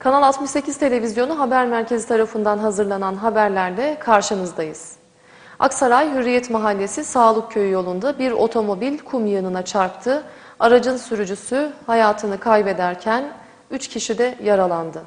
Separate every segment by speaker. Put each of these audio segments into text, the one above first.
Speaker 1: Kanal 68 Televizyonu Haber Merkezi tarafından hazırlanan haberlerle karşınızdayız. Aksaray Hürriyet Mahallesi Sağlık Köyü yolunda bir otomobil kum yığınına çarptı. Aracın sürücüsü hayatını kaybederken 3 kişi de yaralandı.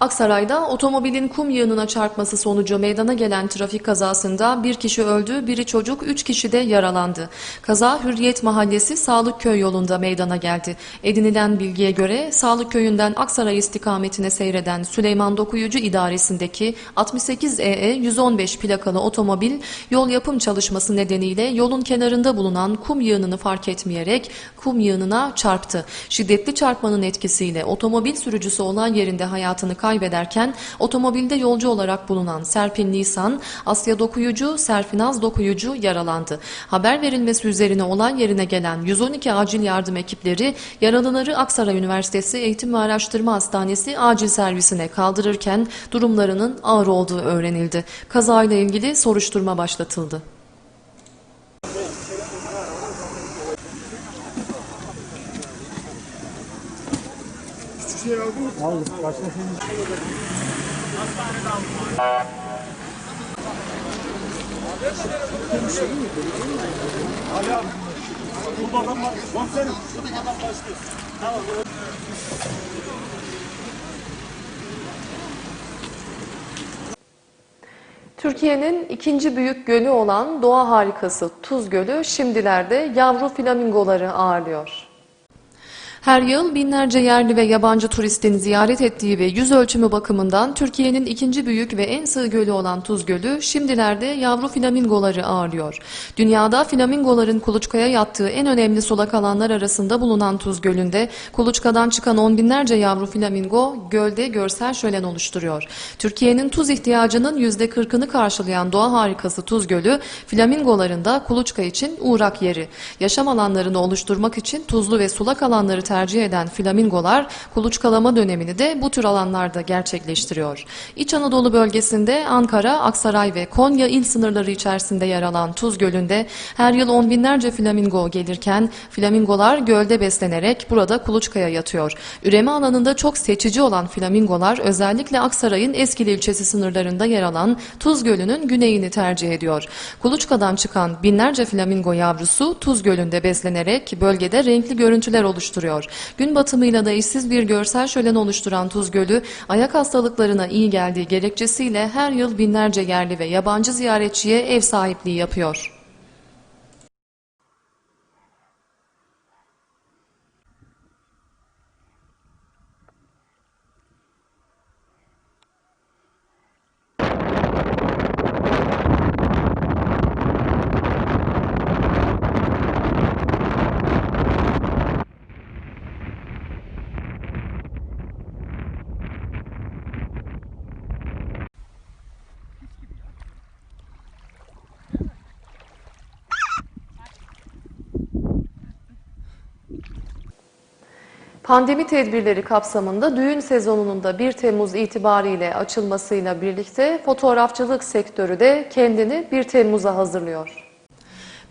Speaker 1: Aksaray'da otomobilin kum yığınına çarpması sonucu meydana gelen trafik kazasında bir kişi öldü, biri çocuk, üç kişi de yaralandı. Kaza Hürriyet Mahallesi Sağlık Köy yolunda meydana geldi. Edinilen bilgiye göre Sağlık Köyü'nden Aksaray istikametine seyreden Süleyman Dokuyucu idaresindeki 68 EE 115 plakalı otomobil yol yapım çalışması nedeniyle yolun kenarında bulunan kum yığınını fark etmeyerek kum yığınına çarptı. Şiddetli çarpmanın etkisiyle otomobil sürücüsü olay yerinde hayatını kaybederken otomobilde yolcu olarak bulunan Serpil Nisan, Asya Dokuyucu, Serfinaz Dokuyucu yaralandı. Haber verilmesi üzerine olay yerine gelen 112 acil yardım ekipleri yaralıları Aksaray Üniversitesi Eğitim ve Araştırma Hastanesi acil servisine kaldırırken durumlarının ağır olduğu öğrenildi. Kazayla ilgili soruşturma başlatıldı. Türkiye'nin ikinci büyük gölü olan doğa harikası Tuz Gölü şimdilerde yavru flamingoları ağırlıyor. Her yıl binlerce yerli ve yabancı turistin ziyaret ettiği ve yüz ölçümü bakımından Türkiye'nin ikinci büyük ve en sığ gölü olan Tuz Gölü şimdilerde yavru flamingoları ağırlıyor. Dünyada flamingoların kuluçkaya yattığı en önemli sulak alanlar arasında bulunan Tuz Gölü'nde kuluçkadan çıkan on binlerce yavru flamingo gölde görsel şölen oluşturuyor. Türkiye'nin tuz ihtiyacının yüzde kırkını karşılayan doğa harikası Tuz Gölü flamingoların da kuluçka için uğrak yeri. Yaşam alanlarını oluşturmak için tuzlu ve sulak alanları tercih eden flamingolar kuluçkalama dönemini de bu tür alanlarda gerçekleştiriyor. İç Anadolu bölgesinde Ankara, Aksaray ve Konya il sınırları içerisinde yer alan Tuz Gölü'nde her yıl on binlerce flamingo gelirken flamingolar gölde beslenerek burada kuluçkaya yatıyor. Üreme alanında çok seçici olan flamingolar özellikle Aksaray'ın Eskili ilçesi sınırlarında yer alan Tuz Gölü'nün güneyini tercih ediyor. Kuluçkadan çıkan binlerce flamingo yavrusu Tuz Gölü'nde beslenerek bölgede renkli görüntüler oluşturuyor. Gün batımıyla da eşsiz bir görsel şölen oluşturan Tuz Gölü, ayak hastalıklarına iyi geldiği gerekçesiyle her yıl binlerce yerli ve yabancı ziyaretçiye ev sahipliği yapıyor. Pandemi tedbirleri kapsamında düğün sezonunun da 1 Temmuz itibariyle açılmasıyla birlikte fotoğrafçılık sektörü de kendini 1 Temmuz'a hazırlıyor.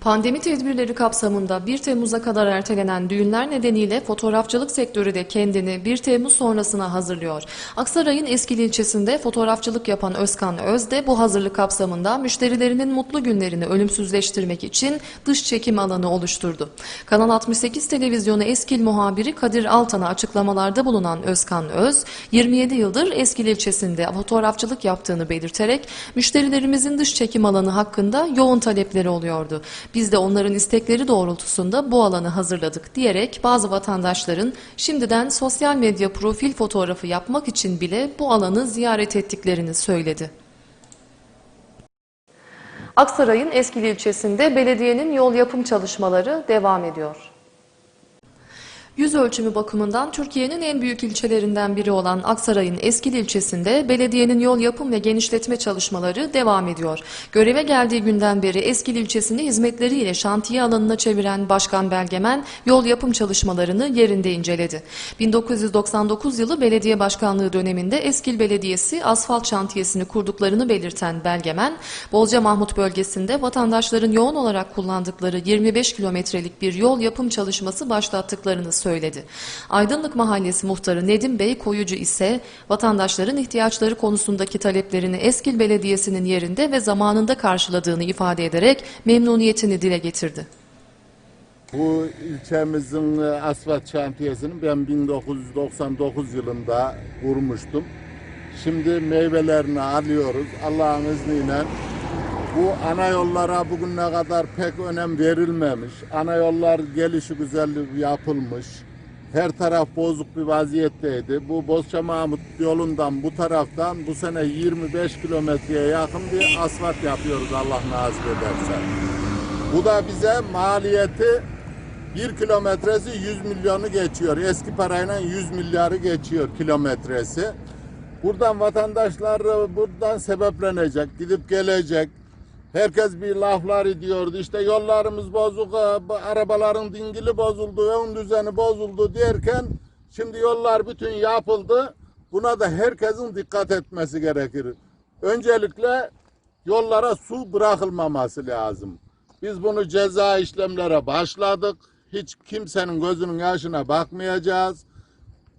Speaker 1: Pandemi tedbirleri kapsamında 1 Temmuz'a kadar ertelenen düğünler nedeniyle fotoğrafçılık sektörü de kendini 1 Temmuz sonrasına hazırlıyor. Aksaray'ın Eskili ilçesinde fotoğrafçılık yapan Özkan Öz de bu hazırlık kapsamında müşterilerinin mutlu günlerini ölümsüzleştirmek için dış çekim alanı oluşturdu. Kanal 68 televizyonu Eskil muhabiri Kadir Altan'a açıklamalarda bulunan Özkan Öz, 27 yıldır Eskili ilçesinde fotoğrafçılık yaptığını belirterek müşterilerimizin dış çekim alanı hakkında yoğun talepleri oluyordu. Biz de onların istekleri doğrultusunda bu alanı hazırladık diyerek bazı vatandaşların şimdiden sosyal medya profil fotoğrafı yapmak için bile bu alanı ziyaret ettiklerini söyledi. Aksaray'ın Eskili ilçesinde belediyenin yol yapım çalışmaları devam ediyor. Yüz ölçümü bakımından Türkiye'nin en büyük ilçelerinden biri olan Aksaray'ın Eskili ilçesinde belediyenin yol yapım ve genişletme çalışmaları devam ediyor. Göreve geldiği günden beri Eskili ilçesini hizmetleriyle şantiye alanına çeviren Başkan Belgemen yol yapım çalışmalarını yerinde inceledi. 1999 yılı belediye başkanlığı döneminde Eskil Belediyesi asfalt şantiyesini kurduklarını belirten Belgemen, Bolca Mahmut bölgesinde vatandaşların yoğun olarak kullandıkları 25 kilometrelik bir yol yapım çalışması başlattıklarını söyledi. Söyledi. Aydınlık Mahallesi muhtarı Nedim Bey Koyucu ise vatandaşların ihtiyaçları konusundaki taleplerini Eskil Belediyesi'nin yerinde ve zamanında karşıladığını ifade ederek memnuniyetini dile getirdi.
Speaker 2: Bu ilçemizin e, asfalt şantiyesini ben 1999 yılında kurmuştum. Şimdi meyvelerini alıyoruz Allah'ın izniyle. Bu ana yollara bugüne kadar pek önem verilmemiş. Ana yollar gelişi güzel yapılmış. Her taraf bozuk bir vaziyetteydi. Bu Bozca Mahmut yolundan bu taraftan bu sene 25 kilometreye yakın bir asfalt yapıyoruz Allah nasip ederse. Bu da bize maliyeti 1 kilometresi 100 milyonu geçiyor. Eski parayla 100 milyarı geçiyor kilometresi. Buradan vatandaşlar buradan sebeplenecek, gidip gelecek. Herkes bir laflar ediyordu. İşte yollarımız bozuk, e, arabaların dingili bozuldu, ön düzeni bozuldu derken şimdi yollar bütün yapıldı. Buna da herkesin dikkat etmesi gerekir. Öncelikle yollara su bırakılmaması lazım. Biz bunu ceza işlemlere başladık. Hiç kimsenin gözünün yaşına bakmayacağız.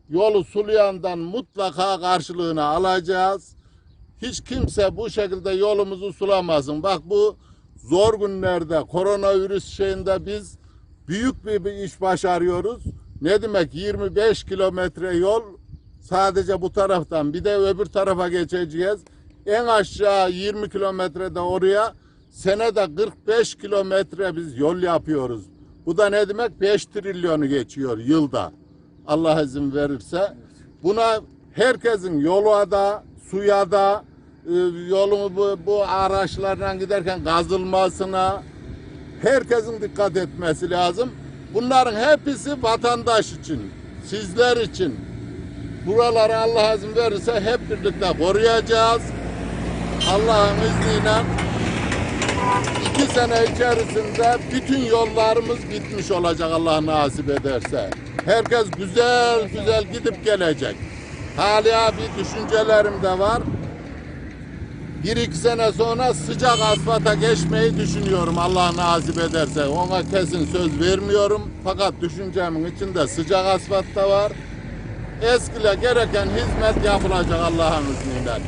Speaker 2: Yolu sulayandan mutlaka karşılığını alacağız. Hiç kimse bu şekilde yolumuzu sulamasın. Bak bu zor günlerde koronavirüs şeyinde biz büyük bir, bir iş başarıyoruz. Ne demek 25 kilometre yol sadece bu taraftan bir de öbür tarafa geçeceğiz. En aşağı 20 kilometrede oraya senede 45 kilometre biz yol yapıyoruz. Bu da ne demek? 5 trilyonu geçiyor yılda. Allah izin verirse. Buna herkesin yolu da, suya da, e, yolu bu, bu araçlardan giderken kazılmasına herkesin dikkat etmesi lazım. Bunların hepsi vatandaş için, sizler için. Buraları Allah izin verirse hep birlikte koruyacağız. Allah'ın izniyle iki sene içerisinde bütün yollarımız bitmiş olacak Allah nasip ederse. Herkes güzel güzel gidip gelecek. Hala bir düşüncelerim de var. Bir iki sene sonra sıcak asfalta geçmeyi düşünüyorum Allah nasip ederse. Ona kesin söz vermiyorum. Fakat düşüncemin içinde sıcak asfalt da var. Eskile gereken hizmet yapılacak Allah'ın izniyle.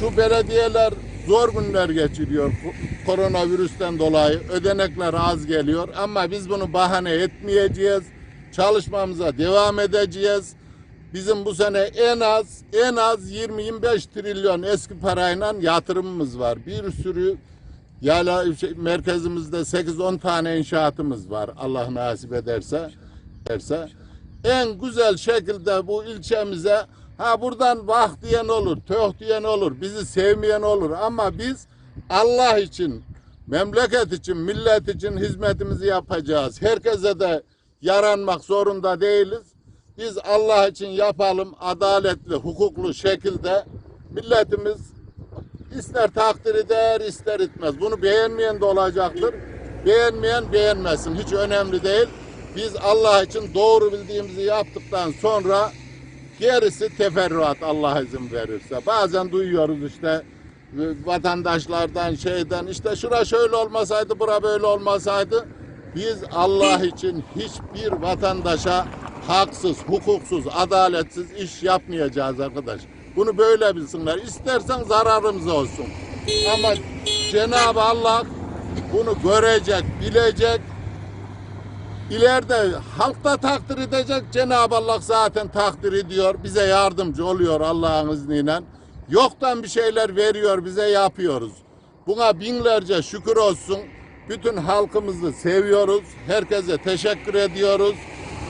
Speaker 2: Şu belediyeler zor günler geçiriyor ko- koronavirüsten dolayı. Ödenekler az geliyor ama biz bunu bahane etmeyeceğiz. Çalışmamıza devam edeceğiz. Bizim bu sene en az en az 20-25 trilyon eski parayla yatırımımız var. Bir sürü yala şey, merkezimizde 8-10 tane inşaatımız var. Allah nasip ederse. ederse. En güzel şekilde bu ilçemize ha buradan vah diyen olur, töh diyen olur, bizi sevmeyen olur ama biz Allah için, memleket için, millet için hizmetimizi yapacağız. Herkese de yaranmak zorunda değiliz. Biz Allah için yapalım adaletli, hukuklu şekilde milletimiz ister takdir eder, ister etmez. Bunu beğenmeyen de olacaktır. Beğenmeyen beğenmesin. Hiç önemli değil. Biz Allah için doğru bildiğimizi yaptıktan sonra gerisi teferruat Allah izin verirse. Bazen duyuyoruz işte e, vatandaşlardan şeyden işte şura şöyle olmasaydı bura böyle olmasaydı biz Allah için hiçbir vatandaşa haksız, hukuksuz, adaletsiz iş yapmayacağız arkadaş. Bunu böyle bilsinler. İstersen zararımız olsun. Ama Cenab-ı Allah bunu görecek, bilecek. İleride halk da takdir edecek. Cenab-ı Allah zaten takdir ediyor. Bize yardımcı oluyor Allah'ın izniyle. Yoktan bir şeyler veriyor, bize yapıyoruz. Buna binlerce şükür olsun. Bütün halkımızı seviyoruz. Herkese teşekkür ediyoruz.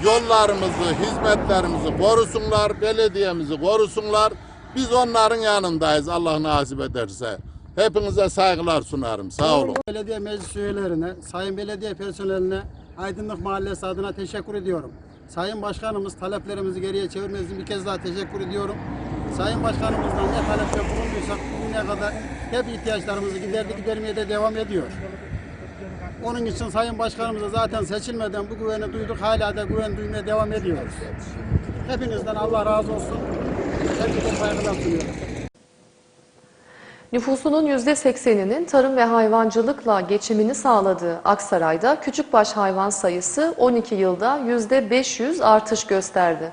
Speaker 2: Yollarımızı, hizmetlerimizi korusunlar, belediyemizi korusunlar. Biz onların yanındayız Allah nasip ederse. Hepinize saygılar sunarım. Sağ olun.
Speaker 3: Belediye meclis üyelerine, sayın belediye personeline Aydınlık Mahallesi adına teşekkür ediyorum. Sayın Başkanımız taleplerimizi geriye çevirmesi için bir kez daha teşekkür ediyorum. Sayın Başkanımızdan ne talepte bulunduysak bugüne kadar hep ihtiyaçlarımızı giderdi gidermeye de devam ediyor. Onun için Sayın Başkanımıza zaten seçilmeden bu güveni duyduk. Hala da güven duymaya devam ediyoruz. Hepinizden Allah razı olsun. Hepinize saygılar sunuyorum.
Speaker 1: Nüfusunun %80'inin tarım ve hayvancılıkla geçimini sağladığı Aksaray'da küçükbaş hayvan sayısı 12 yılda %500 artış gösterdi.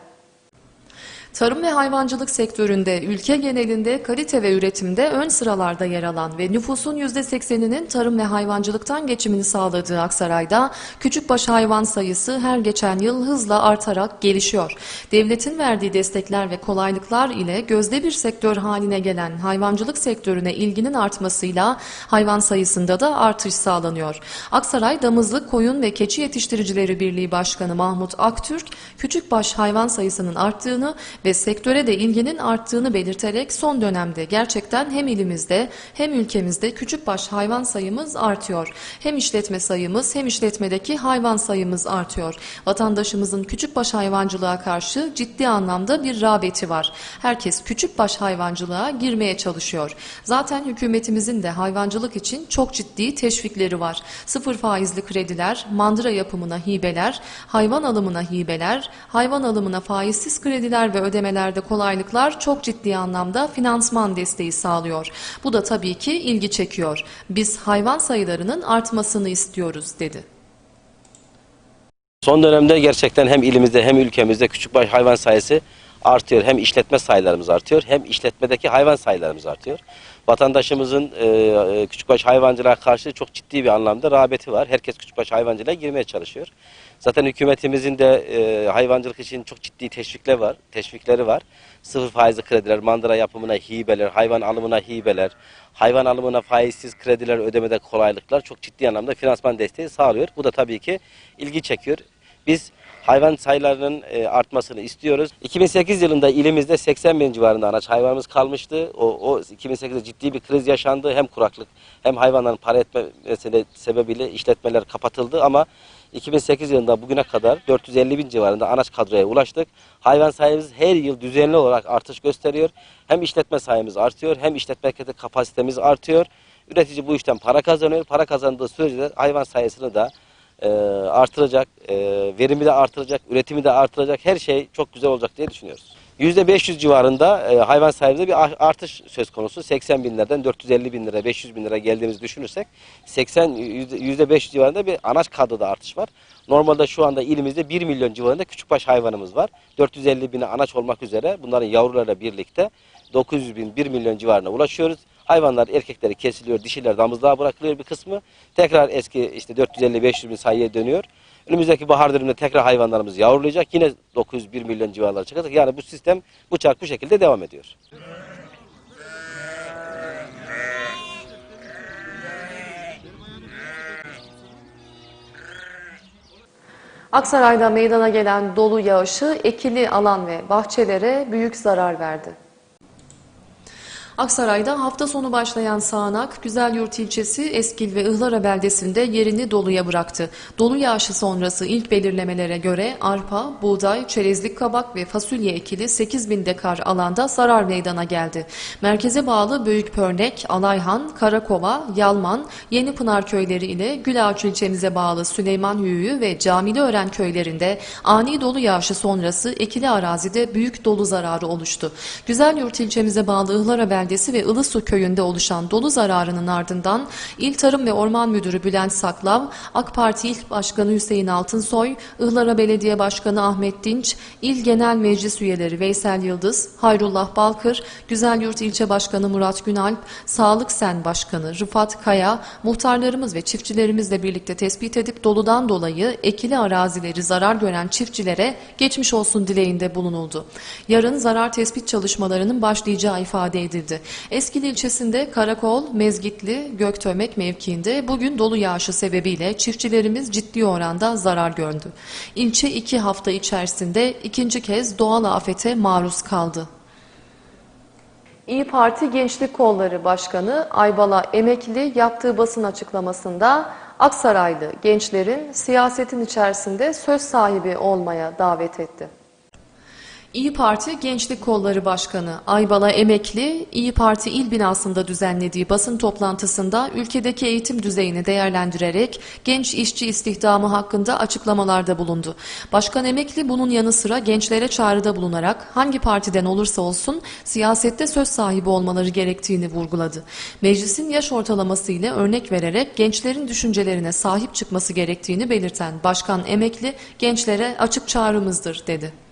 Speaker 1: Tarım ve hayvancılık sektöründe ülke genelinde kalite ve üretimde ön sıralarda yer alan ve nüfusun %80'inin tarım ve hayvancılıktan geçimini sağladığı Aksaray'da küçükbaş hayvan sayısı her geçen yıl hızla artarak gelişiyor. Devletin verdiği destekler ve kolaylıklar ile gözde bir sektör haline gelen hayvancılık sektörüne ilginin artmasıyla hayvan sayısında da artış sağlanıyor. Aksaray Damızlık Koyun ve Keçi Yetiştiricileri Birliği Başkanı Mahmut Aktürk, küçükbaş hayvan sayısının arttığını ve sektöre de ilginin arttığını belirterek son dönemde gerçekten hem ilimizde hem ülkemizde küçükbaş hayvan sayımız artıyor. Hem işletme sayımız hem işletmedeki hayvan sayımız artıyor. Vatandaşımızın küçükbaş hayvancılığa karşı ciddi anlamda bir rağbeti var. Herkes küçükbaş hayvancılığa girmeye çalışıyor. Zaten hükümetimizin de hayvancılık için çok ciddi teşvikleri var. Sıfır faizli krediler, mandıra yapımına hibeler, hayvan alımına hibeler, hayvan alımına faizsiz krediler ve ödemelerde kolaylıklar çok ciddi anlamda finansman desteği sağlıyor. Bu da tabii ki ilgi çekiyor. Biz hayvan sayılarının artmasını istiyoruz dedi.
Speaker 4: Son dönemde gerçekten hem ilimizde hem ülkemizde küçükbaş hayvan sayısı artıyor. Hem işletme sayılarımız artıyor hem işletmedeki hayvan sayılarımız artıyor. Vatandaşımızın e, e, küçükbaş hayvancılığa karşı çok ciddi bir anlamda rağbeti var. Herkes küçükbaş hayvancılığa girmeye çalışıyor. Zaten hükümetimizin de e, hayvancılık için çok ciddi teşvikleri var. Teşvikleri var. Sıfır faizli krediler, mandıra yapımına hibeler, hayvan alımına hibeler, hayvan alımına faizsiz krediler ödemede kolaylıklar çok ciddi anlamda finansman desteği sağlıyor. Bu da tabii ki ilgi çekiyor. Biz hayvan sayılarının e, artmasını istiyoruz. 2008 yılında ilimizde 80 bin civarında anaç hayvanımız kalmıştı. O, o 2008'de ciddi bir kriz yaşandı. Hem kuraklık hem hayvanların para etmesi sebebiyle işletmeler kapatıldı ama 2008 yılında bugüne kadar 450 bin civarında anaç kadroya ulaştık. Hayvan sayımız her yıl düzenli olarak artış gösteriyor. Hem işletme sayımız artıyor hem işletme kapasitemiz artıyor. Üretici bu işten para kazanıyor. Para kazandığı sürece hayvan sayısını da e, artıracak, e, verimi de artıracak, üretimi de artıracak her şey çok güzel olacak diye düşünüyoruz. %500 civarında e, hayvan sayımızda bir ar- artış söz konusu. 80 binlerden 450 bin lira, 500 bin lira geldiğimizi düşünürsek 80 %500 civarında bir anaç kadroda artış var. Normalde şu anda ilimizde 1 milyon civarında küçükbaş hayvanımız var. 450 bine anaç olmak üzere bunların yavrularıyla birlikte 900 bin 1 milyon civarına ulaşıyoruz. Hayvanlar erkekleri kesiliyor, dişiler damızlığa bırakılıyor bir kısmı. Tekrar eski işte 450-500 bin sayıya dönüyor. Önümüzdeki bahar döneminde tekrar hayvanlarımız yavrulayacak. Yine 901 milyon civarlara çıkacak. Yani bu sistem bu çark bu şekilde devam ediyor.
Speaker 1: Aksaray'da meydana gelen dolu yağışı ekili alan ve bahçelere büyük zarar verdi. Aksaray'da hafta sonu başlayan sağanak Güzelyurt ilçesi Eskil ve Ihlara beldesinde yerini doluya bıraktı. Dolu yağışı sonrası ilk belirlemelere göre arpa, buğday, çerezlik kabak ve fasulye ekili 8 bin dekar alanda zarar meydana geldi. Merkeze bağlı Büyükpörnek, Alayhan, Karakova, Yalman, Yenipınar köyleri ile Gülağaç ilçemize bağlı Süleyman Hüyü ve Camileören köylerinde ani dolu yağışı sonrası ekili arazide büyük dolu zararı oluştu. Güzelyurt ilçemize bağlı Ihlara beldesi ve Ilısu köyünde oluşan dolu zararının ardından İl Tarım ve Orman Müdürü Bülent Saklav, AK Parti İl Başkanı Hüseyin Altınsoy, Ihlara Belediye Başkanı Ahmet Dinç, İl Genel Meclis Üyeleri Veysel Yıldız, Hayrullah Balkır, Güzelyurt İlçe Başkanı Murat Günalp, Sağlık Sen Başkanı Rıfat Kaya, muhtarlarımız ve çiftçilerimizle birlikte tespit edip doludan dolayı ekili arazileri zarar gören çiftçilere geçmiş olsun dileğinde bulunuldu. Yarın zarar tespit çalışmalarının başlayacağı ifade edildi. Eskil ilçesinde Karakol, Mezgitli, Göktömek mevkiinde bugün dolu yağışı sebebiyle çiftçilerimiz ciddi oranda zarar gördü. İlçe iki hafta içerisinde ikinci kez doğal afete maruz kaldı. İyi Parti Gençlik Kolları Başkanı Aybala Emekli yaptığı basın açıklamasında Aksaraylı gençlerin siyasetin içerisinde söz sahibi olmaya davet etti. İyi Parti Gençlik Kolları Başkanı Aybala Emekli, İyi Parti il binasında düzenlediği basın toplantısında ülkedeki eğitim düzeyini değerlendirerek genç işçi istihdamı hakkında açıklamalarda bulundu. Başkan Emekli bunun yanı sıra gençlere çağrıda bulunarak hangi partiden olursa olsun siyasette söz sahibi olmaları gerektiğini vurguladı. Meclisin yaş ortalaması ile örnek vererek gençlerin düşüncelerine sahip çıkması gerektiğini belirten Başkan Emekli gençlere açık çağrımızdır dedi.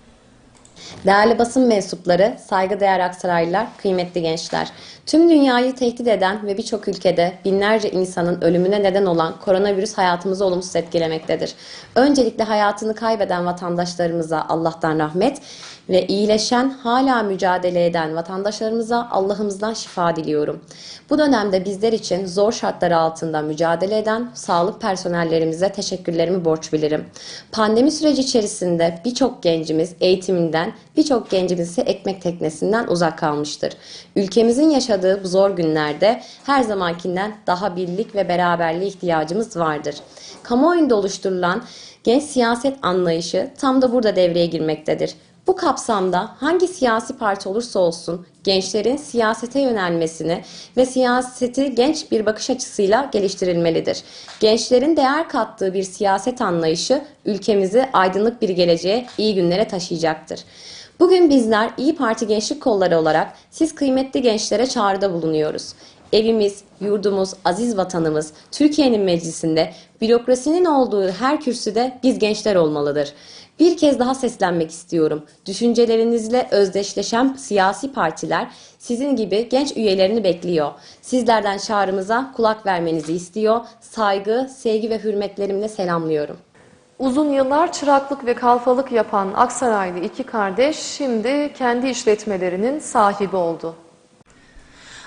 Speaker 5: Değerli basın mensupları, saygıdeğer Aksaraylılar, kıymetli gençler. Tüm dünyayı tehdit eden ve birçok ülkede binlerce insanın ölümüne neden olan koronavirüs hayatımızı olumsuz etkilemektedir. Öncelikle hayatını kaybeden vatandaşlarımıza Allah'tan rahmet ve iyileşen, hala mücadele eden vatandaşlarımıza Allah'ımızdan şifa diliyorum. Bu dönemde bizler için zor şartlar altında mücadele eden sağlık personellerimize teşekkürlerimi borç bilirim. Pandemi süreci içerisinde birçok gencimiz eğitiminden, birçok gencimiz ise ekmek teknesinden uzak kalmıştır. Ülkemizin yaşadığı bu zor günlerde her zamankinden daha birlik ve beraberliğe ihtiyacımız vardır. Kamuoyunda oluşturulan genç siyaset anlayışı tam da burada devreye girmektedir. Bu kapsamda hangi siyasi parti olursa olsun gençlerin siyasete yönelmesini ve siyaseti genç bir bakış açısıyla geliştirilmelidir. Gençlerin değer kattığı bir siyaset anlayışı ülkemizi aydınlık bir geleceğe, iyi günlere taşıyacaktır. Bugün bizler İyi Parti Gençlik Kolları olarak siz kıymetli gençlere çağrıda bulunuyoruz. Evimiz, yurdumuz, aziz vatanımız, Türkiye'nin meclisinde, bürokrasinin olduğu her kürsüde biz gençler olmalıdır. Bir kez daha seslenmek istiyorum. Düşüncelerinizle özdeşleşen siyasi partiler sizin gibi genç üyelerini bekliyor. Sizlerden çağrımıza kulak vermenizi istiyor. Saygı, sevgi ve hürmetlerimle selamlıyorum.
Speaker 1: Uzun yıllar çıraklık ve kalfalık yapan Aksaraylı iki kardeş şimdi kendi işletmelerinin sahibi oldu.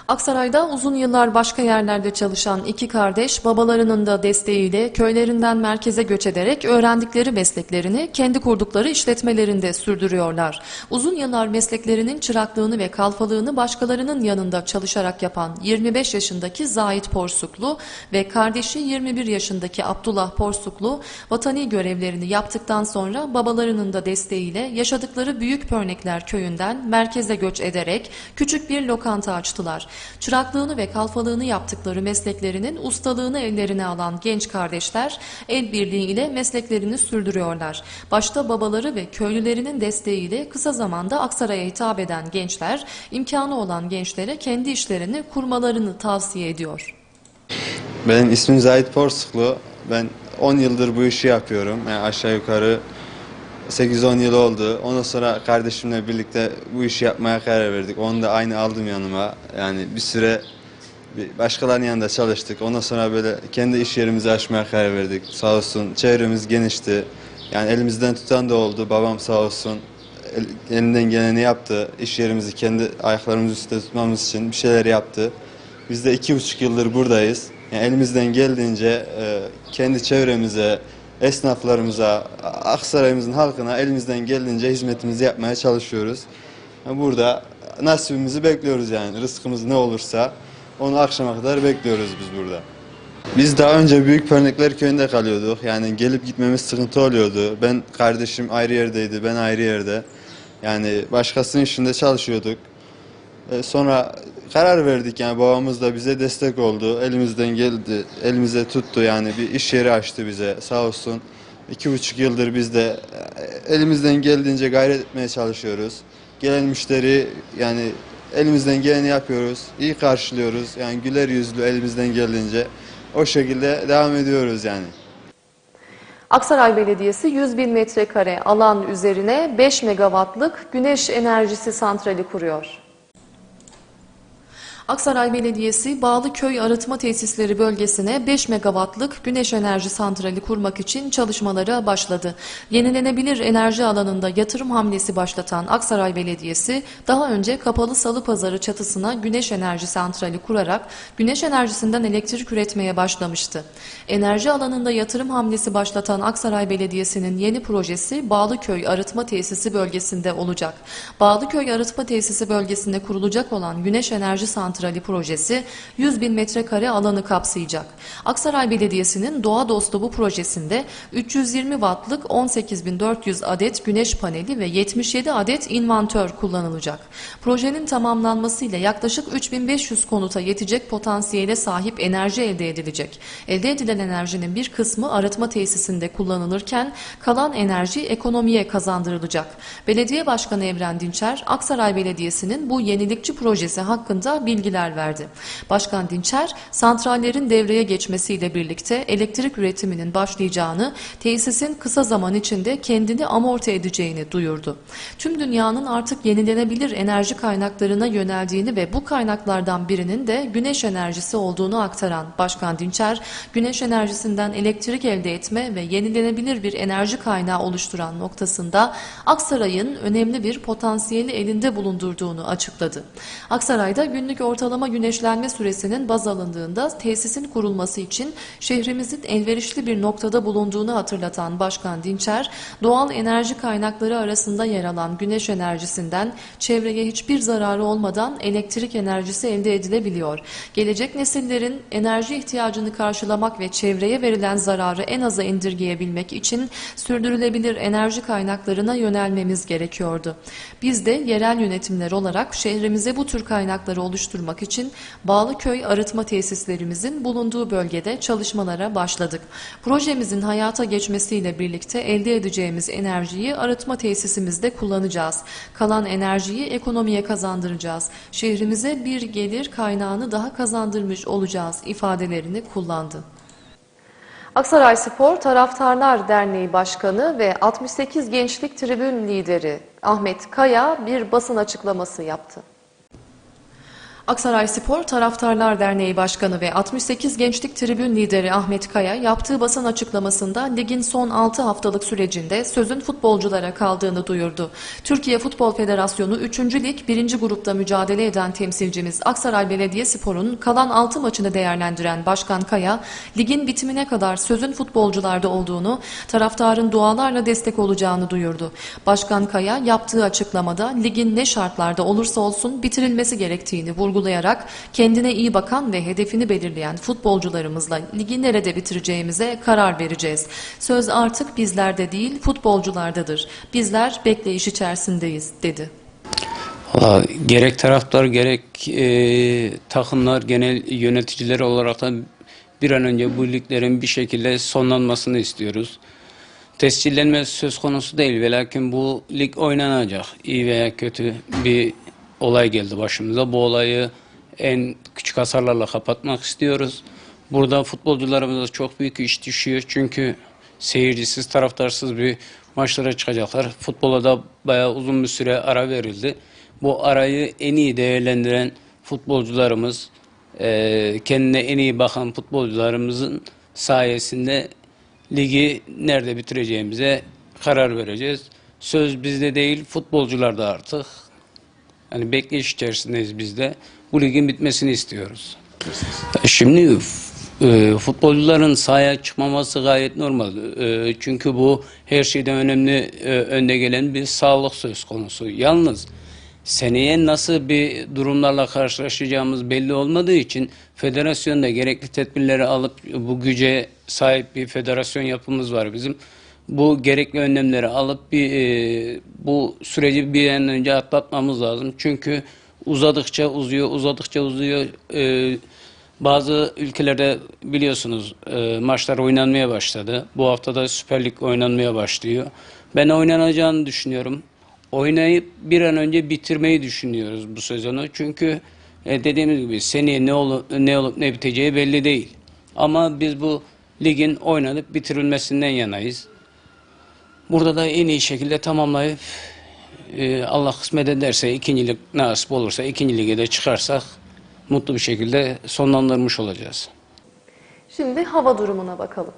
Speaker 1: Aksaray'da uzun yıllar başka yerlerde çalışan iki kardeş babalarının da desteğiyle köylerinden merkeze göç ederek öğrendikleri mesleklerini kendi kurdukları işletmelerinde sürdürüyorlar. Uzun yıllar mesleklerinin çıraklığını ve kalfalığını başkalarının yanında çalışarak yapan 25 yaşındaki Zahit Porsuklu ve kardeşi 21 yaşındaki Abdullah Porsuklu vatani görevlerini yaptıktan sonra babalarının da desteğiyle yaşadıkları Büyük Pörnekler köyünden merkeze göç ederek küçük bir lokanta açtılar. Çıraklığını ve kalfalığını yaptıkları mesleklerinin ustalığını ellerine alan genç kardeşler el birliği ile mesleklerini sürdürüyorlar. Başta babaları ve köylülerinin desteğiyle kısa zamanda Aksaray'a hitap eden gençler imkanı olan gençlere kendi işlerini kurmalarını tavsiye ediyor.
Speaker 6: Benim ismim Zahit Porsuklu. Ben 10 yıldır bu işi yapıyorum. Yani aşağı yukarı 8-10 yıl oldu. Ondan sonra kardeşimle birlikte bu işi yapmaya karar verdik. Onu da aynı aldım yanıma. Yani bir süre bir başkalarının yanında çalıştık. Ondan sonra böyle kendi iş yerimizi açmaya karar verdik. Sağ olsun çevremiz genişti. Yani elimizden tutan da oldu. Babam sağ olsun el- elinden geleni yaptı. İş yerimizi kendi ayaklarımız üstte tutmamız için bir şeyler yaptı. Biz de iki buçuk yıldır buradayız. Yani elimizden geldiğince e, kendi çevremize, esnaflarımıza, Aksaray'ımızın halkına elimizden geldiğince hizmetimizi yapmaya çalışıyoruz. Burada nasibimizi bekliyoruz yani. Rızkımız ne olursa onu akşama kadar bekliyoruz biz burada. Biz daha önce Büyük Pörnekler Köyü'nde kalıyorduk. Yani gelip gitmemiz sıkıntı oluyordu. Ben kardeşim ayrı yerdeydi, ben ayrı yerde. Yani başkasının işinde çalışıyorduk. E, sonra karar verdik yani babamız da bize destek oldu. Elimizden geldi, elimize tuttu yani bir iş yeri açtı bize sağ olsun. İki buçuk yıldır biz de e, elimizden geldiğince gayret etmeye çalışıyoruz. Gelen müşteri yani elimizden geleni yapıyoruz. iyi karşılıyoruz. Yani güler yüzlü elimizden geldiğince o şekilde devam ediyoruz yani.
Speaker 1: Aksaray Belediyesi 100 bin metrekare alan üzerine 5 megawattlık güneş enerjisi santrali kuruyor. Aksaray Belediyesi Bağlıköy Arıtma Tesisleri bölgesine 5 megawattlık güneş enerji santrali kurmak için çalışmalara başladı. Yenilenebilir enerji alanında yatırım hamlesi başlatan Aksaray Belediyesi daha önce kapalı salı pazarı çatısına güneş enerji santrali kurarak güneş enerjisinden elektrik üretmeye başlamıştı. Enerji alanında yatırım hamlesi başlatan Aksaray Belediyesi'nin yeni projesi Bağlıköy Arıtma Tesisi bölgesinde olacak. Bağlıköy Arıtma Tesisi bölgesinde kurulacak olan güneş enerji santrali Santrali projesi 100 bin metrekare alanı kapsayacak. Aksaray Belediyesi'nin doğa dostu bu projesinde 320 wattlık 18.400 adet güneş paneli ve 77 adet inventör kullanılacak. Projenin tamamlanmasıyla yaklaşık 3500 konuta yetecek potansiyele sahip enerji elde edilecek. Elde edilen enerjinin bir kısmı arıtma tesisinde kullanılırken kalan enerji ekonomiye kazandırılacak. Belediye Başkanı Evren Dinçer, Aksaray Belediyesi'nin bu yenilikçi projesi hakkında bilgiler verdi. Başkan Dinçer, santrallerin devreye geçmesiyle birlikte elektrik üretiminin başlayacağını, tesisin kısa zaman içinde kendini amorti edeceğini duyurdu. Tüm dünyanın artık yenilenebilir enerji kaynaklarına yöneldiğini ve bu kaynaklardan birinin de güneş enerjisi olduğunu aktaran Başkan Dinçer, güneş enerjisinden elektrik elde etme ve yenilenebilir bir enerji kaynağı oluşturan noktasında Aksaray'ın önemli bir potansiyeli elinde bulundurduğunu açıkladı. Aksaray'da günlük ortalama güneşlenme süresinin baz alındığında tesisin kurulması için şehrimizin elverişli bir noktada bulunduğunu hatırlatan Başkan Dinçer, doğal enerji kaynakları arasında yer alan güneş enerjisinden çevreye hiçbir zararı olmadan elektrik enerjisi elde edilebiliyor. Gelecek nesillerin enerji ihtiyacını karşılamak ve çevreye verilen zararı en aza indirgeyebilmek için sürdürülebilir enerji kaynaklarına yönelmemiz gerekiyordu. Biz de yerel yönetimler olarak şehrimize bu tür kaynakları oluşturmak için Bağlıköy arıtma tesislerimizin bulunduğu bölgede çalışmalara başladık. Projemizin hayata geçmesiyle birlikte elde edeceğimiz enerjiyi arıtma tesisimizde kullanacağız. Kalan enerjiyi ekonomiye kazandıracağız. Şehrimize bir gelir kaynağını daha kazandırmış olacağız ifadelerini kullandı. Aksaray Spor Taraftarlar Derneği Başkanı ve 68 Gençlik Tribün Lideri Ahmet Kaya bir basın açıklaması yaptı. Aksaray Spor Taraftarlar Derneği Başkanı ve 68 Gençlik Tribün Lideri Ahmet Kaya yaptığı basın açıklamasında ligin son 6 haftalık sürecinde sözün futbolculara kaldığını duyurdu. Türkiye Futbol Federasyonu 3. Lig 1. grupta mücadele eden temsilcimiz Aksaray Belediyespor'un kalan 6 maçını değerlendiren Başkan Kaya, ligin bitimine kadar sözün futbolcularda olduğunu, taraftarın dualarla destek olacağını duyurdu. Başkan Kaya yaptığı açıklamada ligin ne şartlarda olursa olsun bitirilmesi gerektiğini vurgulayarak kendine iyi bakan ve hedefini belirleyen futbolcularımızla ligi nerede bitireceğimize karar vereceğiz. Söz artık bizlerde değil futbolculardadır. Bizler bekleyiş içerisindeyiz dedi.
Speaker 7: Valla gerek taraftar gerek e, takımlar genel yöneticileri olarak da bir an önce bu liglerin bir şekilde sonlanmasını istiyoruz. Tescillenme söz konusu değil ve lakin bu lig oynanacak. İyi veya kötü bir olay geldi başımıza. Bu olayı en küçük hasarlarla kapatmak istiyoruz. Burada futbolcularımıza çok büyük iş düşüyor. Çünkü seyircisiz, taraftarsız bir maçlara çıkacaklar. Futbola da bayağı uzun bir süre ara verildi. Bu arayı en iyi değerlendiren futbolcularımız, eee, kendine en iyi bakan futbolcularımızın sayesinde ligi nerede bitireceğimize karar vereceğiz. Söz bizde değil, futbolcularda artık. Hani bekleyiş içerisindeyiz biz de. Bu ligin bitmesini istiyoruz. Şimdi e, futbolcuların sahaya çıkmaması gayet normal. E, çünkü bu her şeyden önemli e, önde gelen bir sağlık söz konusu. Yalnız seneye nasıl bir durumlarla karşılaşacağımız belli olmadığı için federasyonda gerekli tedbirleri alıp bu güce sahip bir federasyon yapımız var bizim. Bu gerekli önlemleri alıp bir e, bu süreci bir an önce atlatmamız lazım. Çünkü uzadıkça uzuyor, uzadıkça uzuyor. E, bazı ülkelerde biliyorsunuz e, maçlar oynanmaya başladı. Bu hafta da Süper Lig oynanmaya başlıyor. Ben oynanacağını düşünüyorum. Oynayıp bir an önce bitirmeyi düşünüyoruz bu sezonu. Çünkü e, dediğimiz gibi seneye ne olup ne olup ne biteceği belli değil. Ama biz bu ligin oynanıp bitirilmesinden yanayız. Burada da en iyi şekilde tamamlayıp e, Allah kısmet ederse ikincilik nasip olursa ikinci lige de çıkarsak mutlu bir şekilde sonlandırmış olacağız.
Speaker 1: Şimdi hava durumuna bakalım.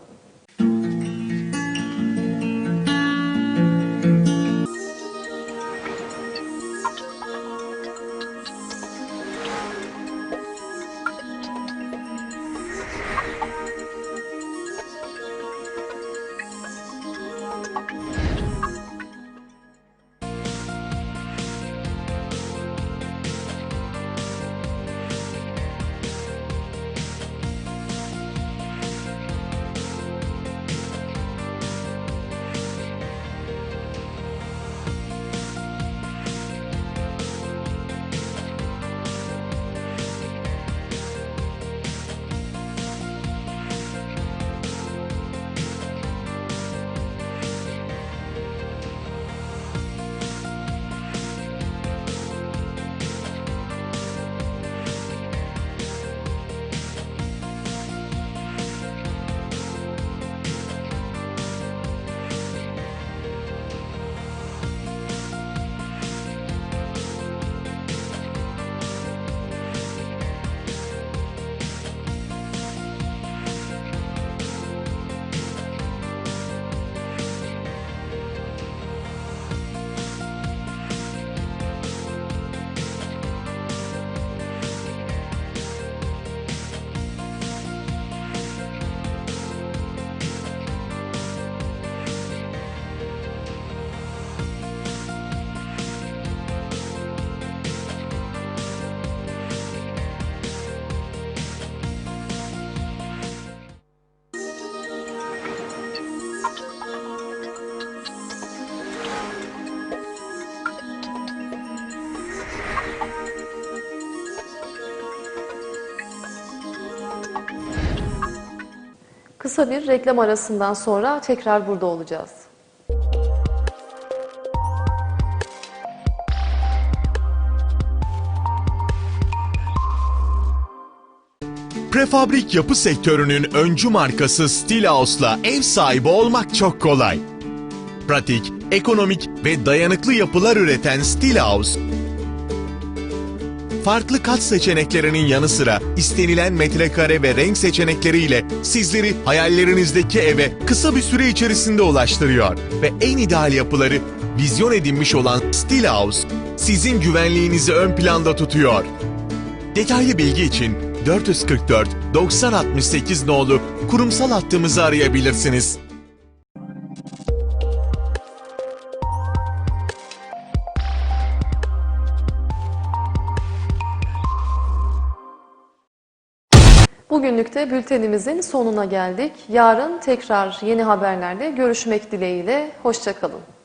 Speaker 1: Kısa bir reklam arasından sonra tekrar burada olacağız.
Speaker 8: Prefabrik yapı sektörünün öncü markası Stilhaus'la ev sahibi olmak çok kolay. Pratik, ekonomik ve dayanıklı yapılar üreten Stilhaus, farklı kat seçeneklerinin yanı sıra istenilen metrekare ve renk seçenekleriyle sizleri hayallerinizdeki eve kısa bir süre içerisinde ulaştırıyor. Ve en ideal yapıları vizyon edinmiş olan Stilhaus, sizin güvenliğinizi ön planda tutuyor. Detaylı bilgi için 444 9068 nolu kurumsal hattımızı arayabilirsiniz.
Speaker 1: Bugünlük de bültenimizin sonuna geldik. Yarın tekrar yeni haberlerde görüşmek dileğiyle. Hoşçakalın.